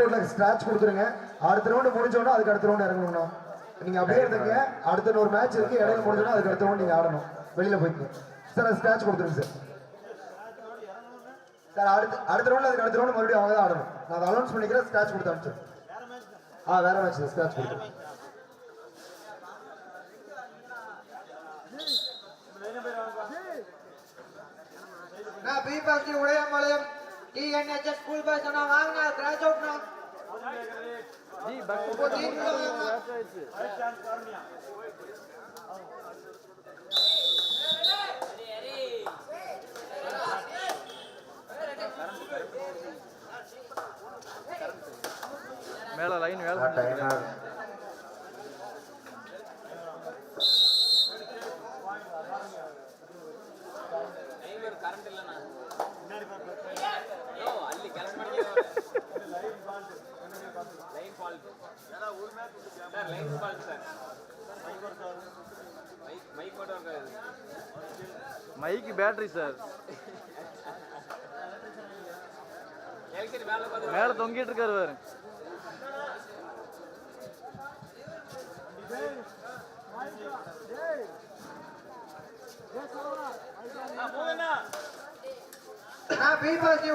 கோட்ல ஸ்கிராட்ச் கொடுத்துருங்க. அடுத்த ரவுண்டு முடிஞ்சோன்னா அதுக்கு அடுத்த ரவுண்டு இறங்கணும்ண்ணா நீங்க அப்படியே இருந்துங்க. அடுத்த ஒரு மேட்ச் இருக்கு. இடையில முடிஞ்சோன்னா அதுக்கு அடுத்த ரவுண்டு நீங்க ஆடணும். வெளியில போய்க்குங்க. சார் ஸ்கிராட்ச் கொடுத்துருங்க சார் சார் அடுத்த அடுத்த ரவுண்ட் அதுக்கு அடுத்த ரவுண்ட் மறுபடியும் அவங்க தான் ஆடணும். நான் அதை அனௌன்ஸ் பண்ணிக்கிறேன். ஸ்கிராட்ச் கொடுத்து அனுப்பிச்சு ஆ வேற மேட்ச் ஸ்கிராட்ச் கொடுத்து நான் B பாஸ்டி Udayampalayam TNHS school bus நான் வாங்கினா கிராச் அவுட்னா இப்போ டீம் வாங்கினா மேல லைன் வேலை மைக்கு பேட்டரி சார். மேல தொங்கிட்டு இருக்காரு பாரு.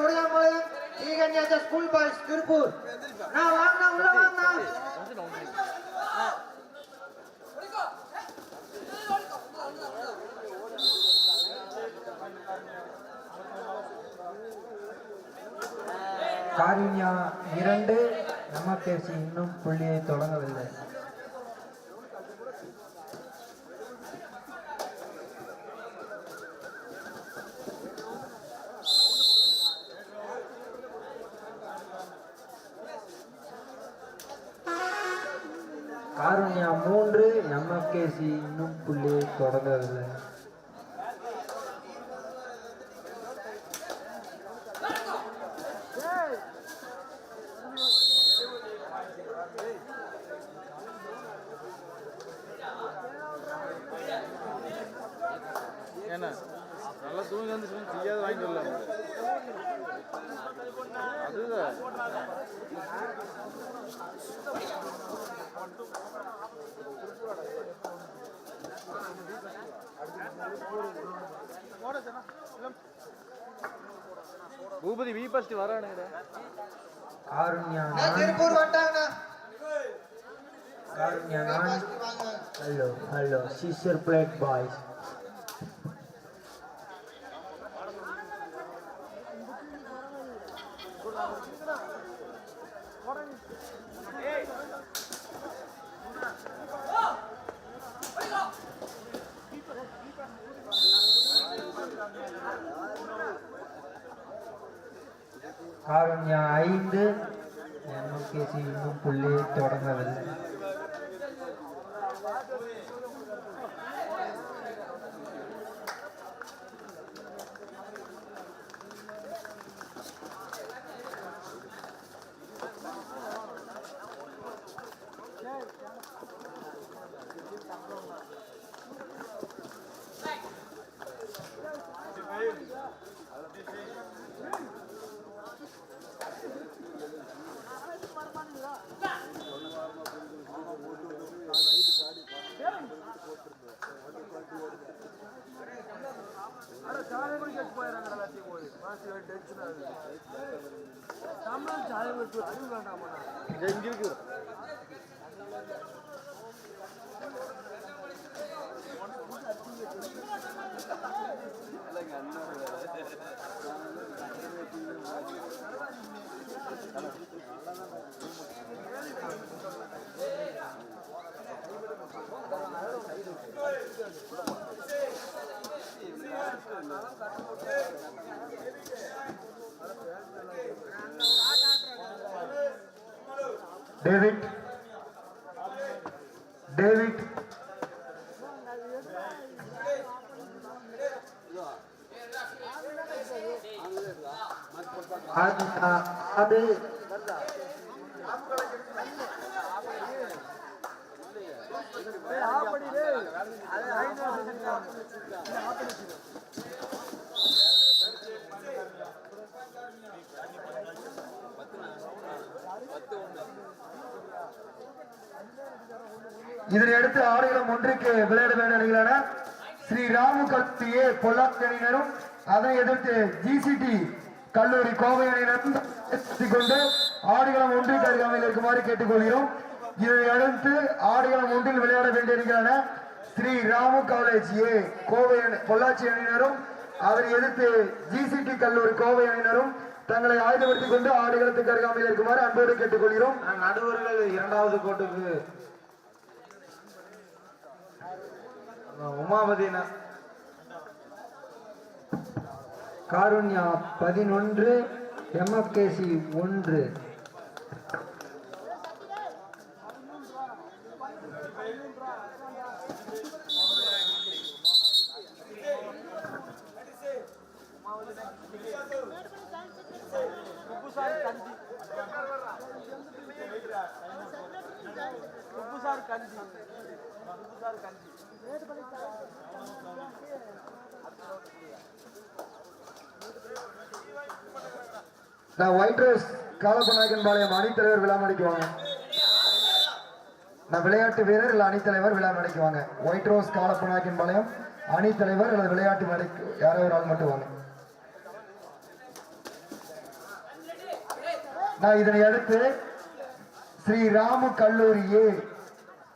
Udayampalayam TNHS school bus Tiruppur. நான் வாங்கினா உள்ள காரின்யா இரண்டு நமக்கேசி இன்னும் புள்ளியை தொடங்கவில்லை காருண்யா மூன்று எம்எஃப்கேசி இன்னும் புள்ளியை தொடங்கவில்லை என்ன நல்லா தூங்கி வந்து செய்யாத வாங்கிட்டு வரலாம் அதுதான் பூபதி வி ஃபர்ஸ்ட் வரானுங்கடா. காருண்யா நான் நான்கு திருப்பூர் வந்துட்டாங்கண்ணா. காருண்யா பி நான்கு பாஸ்டி வாங்க. Hello hello sister blade boys Karunya ஐந்து எம்எம்கேசி இன்னும் புள்ளியை தொடங்கவில்லை இங்க இங்க இருக்கு. டேவிட் இதனை அடுத்து ஆடுகளம் ஒன்றுக்கு விளையாட வேண்டிய அணிகளான ஸ்ரீ ராமு கல்வி ஏ பொள்ளாச்சி அணியினரும் அதனை எதிர்த்து ஜிசிடி கல்லூரி கோவை அணியினரும் கொண்டு ஆடுகளம் ஒன்றுக்கு அருகாமையில் இருக்குமாறு கேட்டுக்கொள்கிறோம். இதனை அடுத்து ஆடுகளம் ஒன்றில் விளையாட வேண்டிய அணிகளான ஸ்ரீ ராமு காலேஜ் ஏ கோவை அணி- பொள்ளாச்சி அணியினரும் அதனை எதிர்த்து ஜிசிடி கல்லூரி கோவை அணியினரும் தங்களை ஆயுதப்படுத்திக் கொண்டு ஆடுகளத்துக்கு அருகாமையில் இருக்குமாறு அன்போடு கேட்டுக்கொள்கிறோம். நடுவர்கள் இரண்டாவது கோட்டுக்கு உமாபதினா காருண்யா பதினொன்று எம்எஃப்கேசி ஒன்று. நான் ஒயிட் ரோஸ் காலப்பநாயக்கன் பாளையம் அணித்தலைவர் விழா நான் விளையாட்டு வீரர் இல்லை அணித்தலைவர் விழா நடிக்குவாங்க ஒயிட் ரோஸ் காலப்பநாயக்கன் பாளையம் அணித்தலைவர் அல்லது விளையாட்டு மேடைக்கு யாரோ ஒரு ஆள் மட்டும் வாங்க நான் இதனை அடுத்து ஸ்ரீ ராமு கல்லூரி ஏ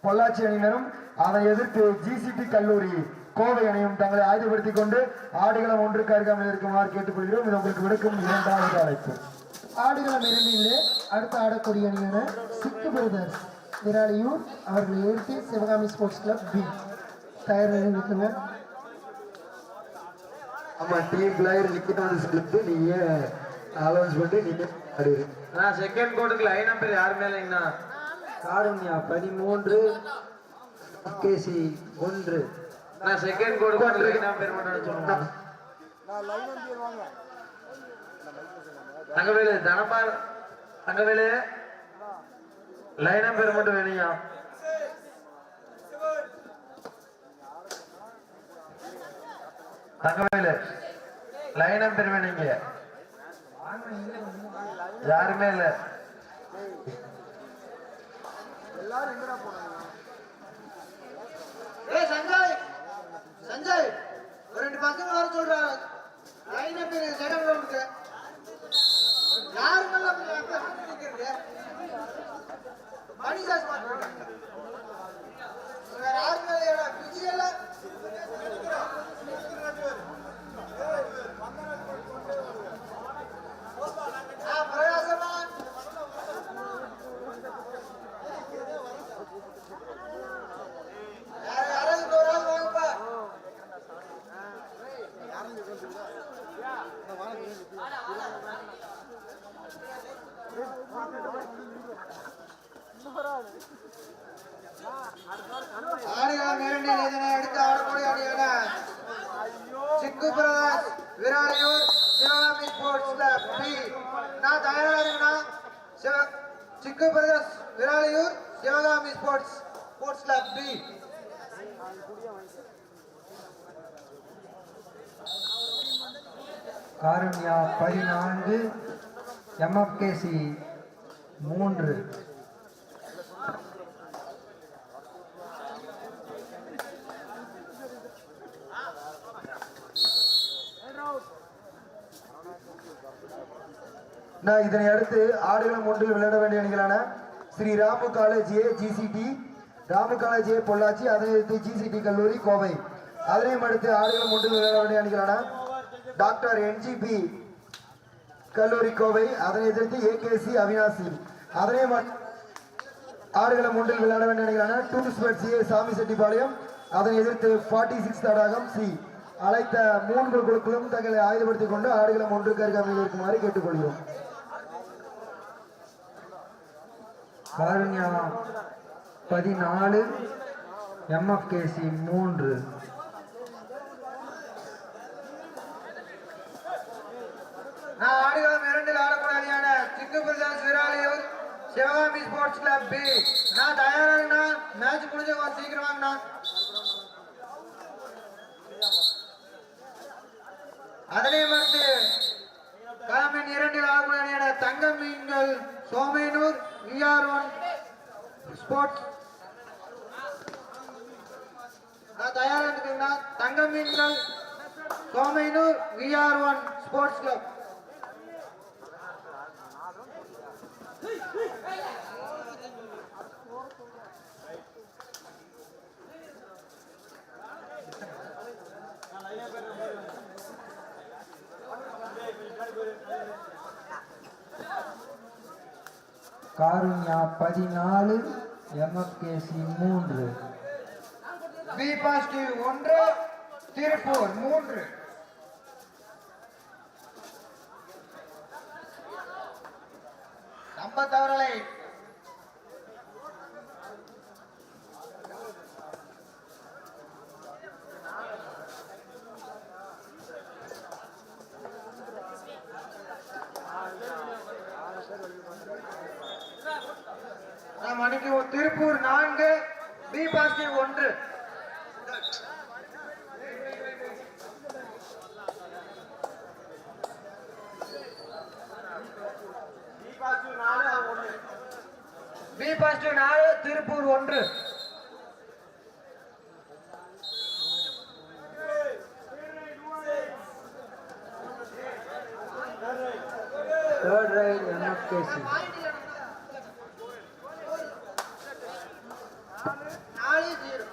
பொள்ளாச்சி அணியினரும் அதை எதிர்த்து ஜிசிடி கல்லூரி கோவை அணியும் தங்களை ஆயுதப்படுத்திக் கொண்டு ஆடுகளம் ஒன்றுக்கு அருகாமையில் இருக்குமாறு கேட்டுக்கொள்கிறோம். இது உங்களுக்கு விடுக்கும் இரண்டாவது அழைப்பு. ஆடுகளம் இரண்டிலே அடுத்து ஆடக்கூடிய அணியான சிக்கு பிரதர்ஸ் விராலியூர் அவர்களை எதிர்த்து சிவகாமி ஸ்போர்ட்ஸ் கிளப் பி தயார் இருக்குங்க ஆமா டீம் பிளேயர் நிக்கிட்டு ஸ்லிப்பு நீங்க அலௌன்ஸ் பண்ணி நீங்க ஆடுவீங்க நான் செகண்ட் கோட்டுக்கு லைன் நம்பர் யாருமே இல்லைங்கண்ணா காருண்யா பதிமூன்று. கேசி ஒன்று. நான் செகண்ட் சொல்லணும் தங்கவேலு தனபால் தங்கவேலு. லைன் நம்பர் மட்டும் வேணுயா தங்கவேலு லைன் நம்பர் வேணுங்க. யாருமே இல்ல. ஏய் சஞ்சய் சஞ்சய் ஒரு ரெண்டு பசங்க வர சொல்றாங்க லைன் நம்பர் செகண்ட் ரவுண்டுக்கு யாருமெல்லாம் நிக்கிறது மணிதாஸ் மாட்டாங்க யாருமே இல்லையா விஜய் எல்லாம் ஆ பிரயாசமா யார் யாராவது ஒரு ஆள் வாங்கப்பா ஆடுகளம் இரண்டில் இதனை அடுத்து ஆடக்கூடிய அணியான Chikku Prakash Viraliyur Sivakami sports club B நான் தயாரா இருக்கேனா Siva Chikku Prakash Viraliyur Sivakami sports sports club B Karunya பதினான்கு எம்எஃப்கேசி மூன்று. நான் இதனை அடுத்து ஆடுகளம் ஒன்றில் விளையாட வேண்டிய அணிகளான Sri Ramu college A GCT Ramu college Pollachi அதனை அடுத்து ஜிசிடி கல்லூரி கோவை. அதனையும் அடுத்து ஆடுகளம் ஒன்றில் விளையாட வேண்டிய அணிகளான டாக்டர் என்ஜிபி கல்லூரி கோவை. அதனை எதிர்த்து ஏகேசி அவினாசி. அதனையும் ஆடுகளம் ஒன்றில் விளையாட வேண்டிய அணிகளான டூரிஸ்ட் பட் சி சாமி செட்டிப்பாளையம் அதனை எதிர்த்து ஃபார்ட்டி சிக்ஸ் தடாகம் சி. அழைத்த மூன்று குழுக்களும் தங்களை ஆயுதப்படுத்திக் கொண்டு ஆடுகளம் ஒன்றுக்கு அருகாமையில் இருக்குமாறு கேட்டுக்கொள்கிறோம். பதினாலு எம்எஃப்கேசி மூன்று. நான் ஆடுகளம் இரண்டில் ஆடக்கூடிய அணியான Chikku Viraliyur Sivakami sports club B. நான் தயாராங்கண்ணா மேட்ச் முடிஞ்ச சீக்கிரம் வாங்கண்ணா. அதனை மறுத்து காமின் இரண்டில் ஆடக்கூடிய அணியான தங்கம் மீன்கள் சோமையனூர் விஆர் ஒன் ஸ்போர்ட்ஸ் இருக்குன்னா தங்க மீன்கள் Komainur VR one sports club. Karunya பதினாலு எம்எஃப்கேசி மூன்று. பி பாசிட்டிவ் ஒன்று திருப்பூர் மூன்று. ஐம்பத்தவர்களை நாம் அன்னைக்கு திருப்பூர் நான்கு பி பாசிட்டிவ் ஒன்று பி பாசிட்டிவ் நாலு திருப்பூர் ஒன்று. தேர்ட் ரைட் எம்எஃப்கேசி நாலு ஜீரோ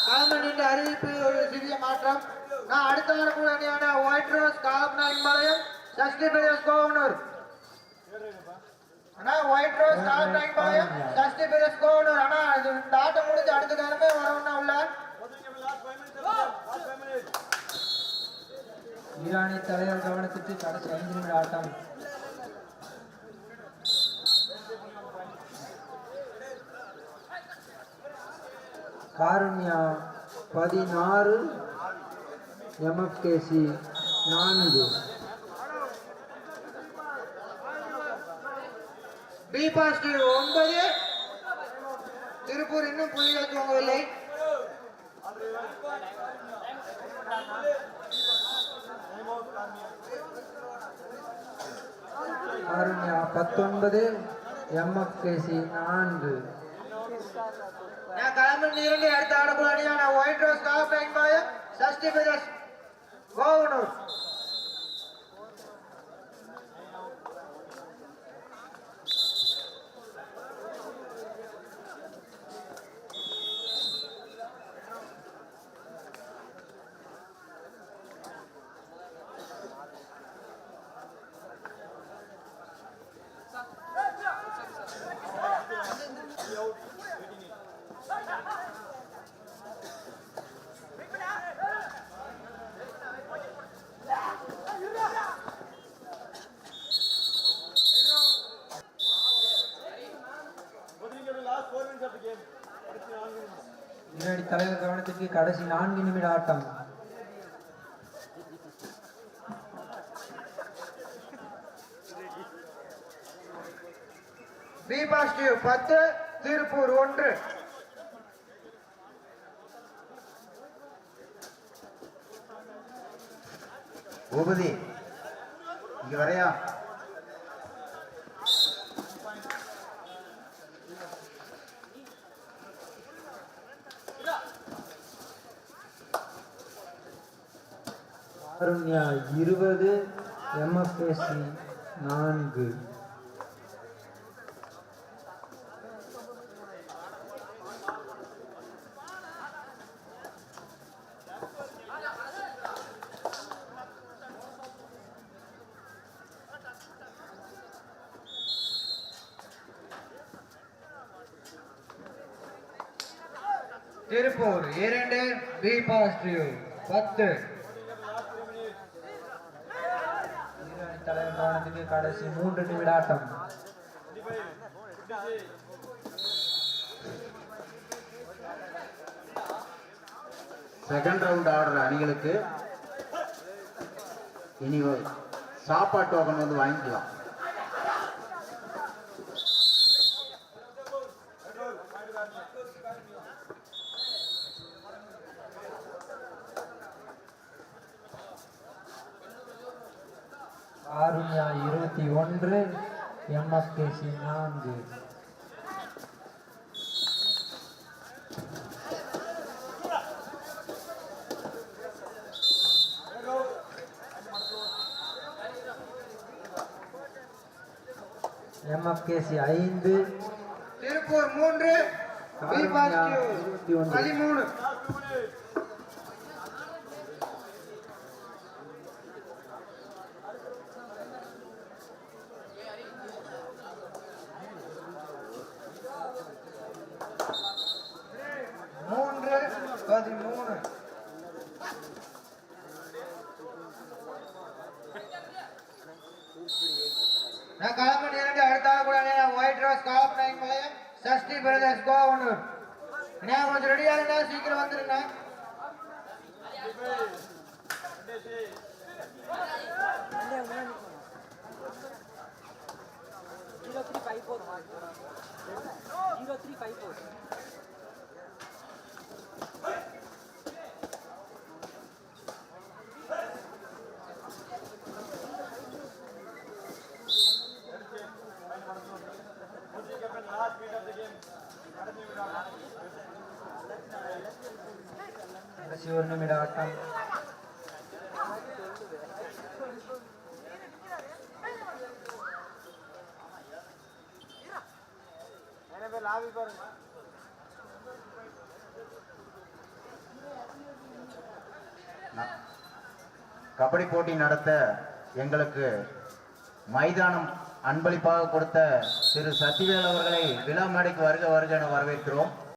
கவர்மெண்ட் அறிவிப்பு ஒரு சிறிய நான் அடுத்த வரக்கூடிய அணியான ஒயிட் ரோஸ் காலப்நாயகம்பாளையம் சஷ்டி பிரதேஷ் கோவனூர் அண்ணா ஒயிட் ரோஸ் காலப்நாயகம்பாளையம் சஷ்டி பிரதேஷ் கோவனூர் அண்ணா இது இந்த முடிஞ்சு அடுத்த கிழமை வரணும்னா உள்ள. ஈரானி தலைவர் கவனத்திற்கு கடைசி ஐந்து நிமிட ஆட்டம். காருண்யா பதினாறு எம்எஃப்கேசி நான்கு. பி பாசிட்டிவ் ஒன்பது. திருப்பூர் இன்னும் புள்ளிகள் தூங்கவில்லை காருண்யா பத்தொன்பது எம்எஃப்கேசி நான்கு. நான் கவர்மெண்ட் இரண்டு அடுத்த ஆடக்கூடிய அணியான ஒயிட் ரோஸ் காலப்நாயகம்பாளையம் சஷ்டி பிரதேஷ் கோவனூர் ஈரானி தலைவர் கடைசி நான்கு நிமிட ஆட்டம். பி பாசிட்டிவ் பத்து திருப்பூர் ஒன்று. பூபதி இங்க வரையா? காருண்யா இருபது எம்எஃப்எஸ்சி நான்கு. திருப்பூர் இரண்டு பி பாசிட்டிவ் பத்து ஈரானி தலைவர் கவனத்திற்கு கடைசி மூன்று நிமிட ஆட்டம் செகண்ட் ரவுண்ட் ஆடுற அணிகளுக்கு. இனி சாப்பாட்டு டோக்கன் வந்து வாங்கிக்கலாம். எம்எஸ்கேசி நான்கு எம்எஃப்கேசி ஐந்து திருப்பூர் மூன்று பி இருபத்தி ஒன்று. பதிமூணு மூன்று பதிமூணு நான் கிளம்பி இரண்டு அடுத்த ஆள் கூட பிரகாஷ் ரோஸ் காலப் மலையம் சஷ்டி பிரதர்ஸ் கோவனூர். நான் கொஞ்சம் ரெடியா இருந்தா சீக்கிரம் வந்துருங்க. கடைசி ஆட்டம் கபடி போட்டி நடத்த எங்களுக்கு மைதானம் அன்பளிப்பாக கொடுத்த திரு சத்திவேல் அவர்களை விழா மேடைக்கு வருக வருக என வரவேற்கிறோம்